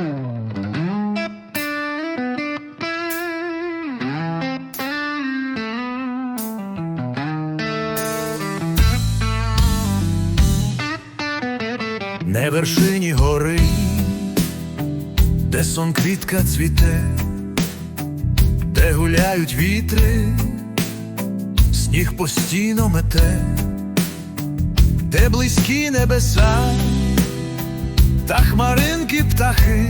Не вершині гори, де сон квітка цвіте, де гуляють вітри, сніг постійно мете, де близькі небеса, та хмаринки птахи,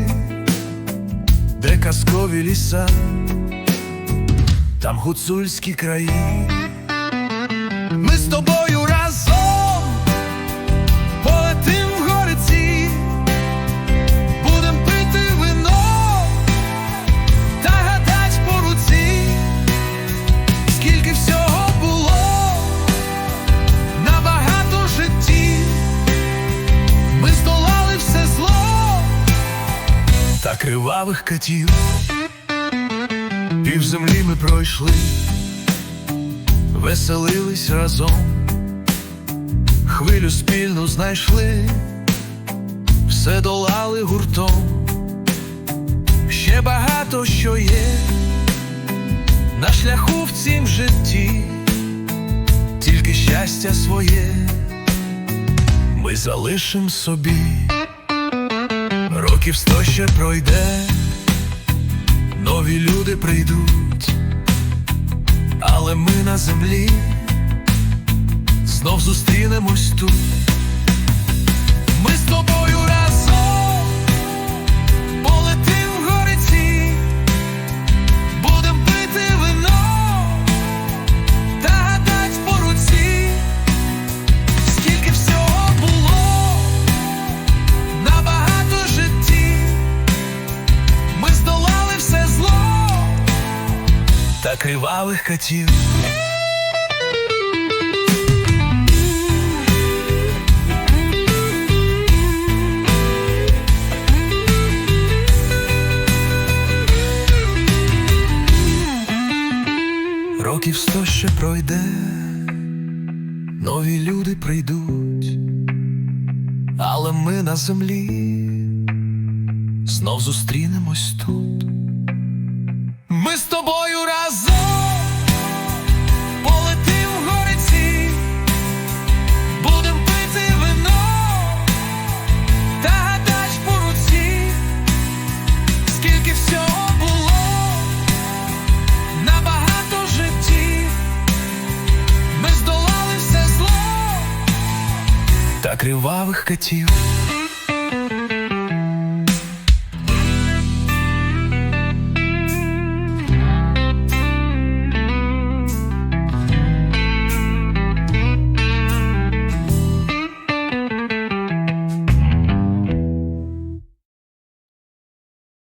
де казкові ліса, там гуцульські краї. Ми з тобою кривавих катів. Пів землі ми пройшли, веселились разом. Хвилю спільну знайшли, все долали гуртом, ще багато що є на шляху в цім житті, тільки щастя своє ми залишим собі, років сто ще пройде, нові люди прийдуть, але ми на землі знов зустрінемось тут. Ми з тобою та кривавих катів. Років сто ще пройде, нові люди прийдуть, але ми на землі знов зустрінемось тут. Ми з тобою скільки всього було на багато життів ми здолали все зло та кривавих катів.